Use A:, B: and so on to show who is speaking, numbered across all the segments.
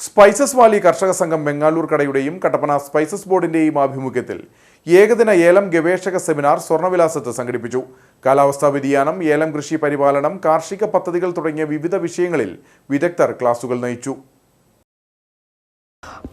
A: Spices Valley കർഷക സംഘം ബംഗാളൂർ കടയുടെയും കട്ടപ്പന സ്പൈസസ് ബോർഡിന്റെയും ആഭിമുഖ്യത്തിൽ ഏകദിന ഏലം ഗവേഷക സെമിനാർ സ്വർണവിലാസത്ത് സംഘടിപ്പിച്ചു. കാലാവസ്ഥാ വ്യതിയാനം ഏലം കൃഷി പരിപാലനം കാർഷിക പദ്ധതികൾ തുടങ്ങിയ വിവിധ വിഷയങ്ങളിൽ വിദഗ്ധർ ക്ലാസുകൾ നയിച്ചു.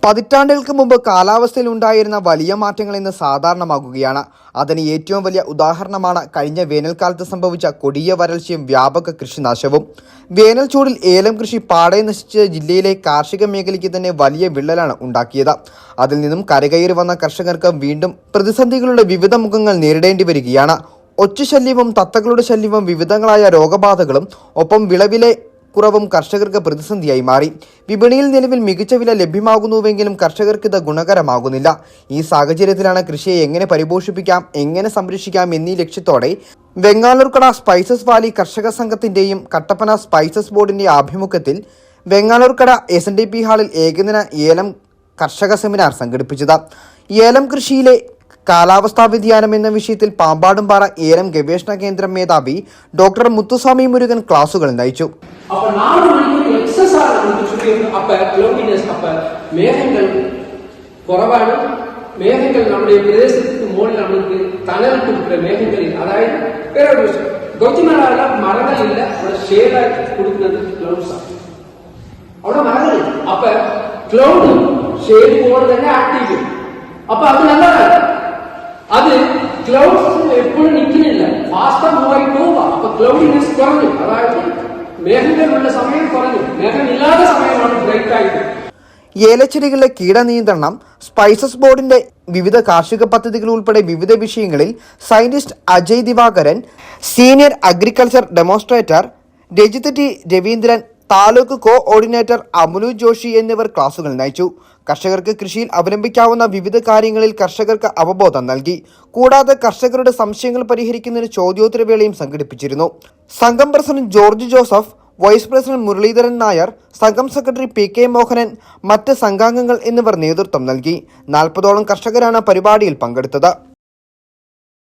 B: പതിറ്റാണ്ടുകൾക്ക് മുമ്പ് കാലാവസ്ഥയിൽ ഉണ്ടായിരുന്ന വലിയ മാറ്റങ്ങൾ ഇന്ന് സാധാരണമാകുകയാണ്. അതിന് ഏറ്റവും വലിയ ഉദാഹരണമാണ് കഴിഞ്ഞ വേനൽക്കാലത്ത് സംഭവിച്ച കൊടിയ വരൾച്ചയും വ്യാപക കൃഷിനാശവും. വേനൽ ചൂടിൽ ഏലം കൃഷി പാടെ നശിച്ച ജില്ലയിലെ കാർഷിക മേഖലയ്ക്ക് തന്നെ വലിയ വിള്ളലാണ് ഉണ്ടാക്കിയത്. അതിൽ നിന്നും കരകയറി വന്ന കർഷകർക്ക് വീണ്ടും പ്രതിസന്ധികളുടെ വിവിധ മുഖങ്ങൾ നേരിടേണ്ടി വരികയാണ്. ഒറ്റശല്യവും തത്തകളുടെ ശല്യവും വിവിധങ്ങളായ രോഗബാധകളും ഒപ്പം വിളവിലെ കുറവും കർഷകർക്ക് പ്രതിസന്ധിയായി മാറി. വിപണിയിൽ നിലവിൽ മികച്ച വില ലഭ്യമാകുന്നുവെങ്കിലും കർഷകർക്ക് ഇത് ഗുണകരമാകുന്നില്ല. ഈ സാഹചര്യത്തിലാണ് കൃഷിയെ എങ്ങനെ പരിപോഷിപ്പിക്കാം എങ്ങനെ സംരക്ഷിക്കാം എന്നീ ലക്ഷ്യത്തോടെ വെങ്ങാലൂർക്കട സ്പൈസസ് വാലി കർഷക സംഘത്തിന്റെയും കട്ടപ്പന സ്പൈസസ് ബോർഡിന്റെ ആഭിമുഖ്യത്തിൽ Vengalloorkada S N D P ഹാളിൽ ഏകദിന ഏലം കർഷക സെമിനാർ സംഘടിപ്പിച്ചത്. ഏലം കൃഷിയിലെ കാലാവസ്ഥാ വ്യതിയാനം എന്ന വിഷയത്തിൽ പാമ്പാടുംപാറ ഏലം ഗവേഷണ കേന്ദ്രം മേധാവി ഡോക്ടർ മുത്തുസ്വാമി മുരുകൻ ക്ലാസുകൾ നയിച്ചു.
C: அப்ப நாலு மணிக்கு எக்ஸஸா நமக்கு சுற்றி இருந்து அப்ப க்ளோமினஸ் அப்ப மேகங்கள் குறவான மேகங்கள் நம்முடைய பிரதேசத்துக்கு மோல் நம்மளுக்கு தணல் கொடுக்குற மேகங்கள் அதாவது வேற ஒரு விஷயம் கௌஜிமலால மரங்கள் இல்லை அவட ஷேடா கொடுக்குறது கிளவுட்ஸா அவட மரங்கள் அப்ப கிளவுடு ஷேடு போடுறதுல ஆக்டிவ் அப்ப அது நல்லா அது கிளவுட்ஸ் எப்பொழுதும் நிக்கணும் இல்லை ஃபாஸ்டா மூவாய் போவா. அப்ப கிளவுடினஸ் குறைஞ்சு அதாவது മേഘങ്ങളുള്ള സമയം കുറഞ്ഞു. മേഘമില്ലാത്ത സമയമാണ് ബ്രേക്ക് ആയിട്ട്
B: ഏലച്ചെടികളുടെ കീടനിയന്ത്രണം സ്പൈസസ് ബോർഡിന്റെ വിവിധ കാർഷിക പദ്ധതികൾ ഉൾപ്പെടെ വിവിധ വിഷയങ്ങളിൽ scientist Ajay Divakaran senior agriculture demonstrator Rajith T Raveendran taluk coordinator Amulu Joshi എന്നിവർ ക്ലാസുകൾ നയിച്ചു. കർഷകർക്ക് കൃഷിയിൽ അവലംബിക്കാവുന്ന വിവിധ കാര്യങ്ങളിൽ കർഷകർക്ക് അവബോധം നൽകി. കൂടാതെ കർഷകരുടെ സംശയങ്ങൾ പരിഹരിക്കുന്നതിന് ചോദ്യോത്തരവേളയും സംഘടിപ്പിച്ചിരുന്നു. സംഘം president George Joseph vice president Muraleedharan Nair സംഘം സെക്രട്ടറി പി കെ മോഹനൻ മറ്റ് സംഘാംഗങ്ങൾ എന്നിവർ നേതൃത്വം നൽകി. നാൽപ്പതോളം കർഷകരാണ് പരിപാടിയിൽ പങ്കെടുത്തത്.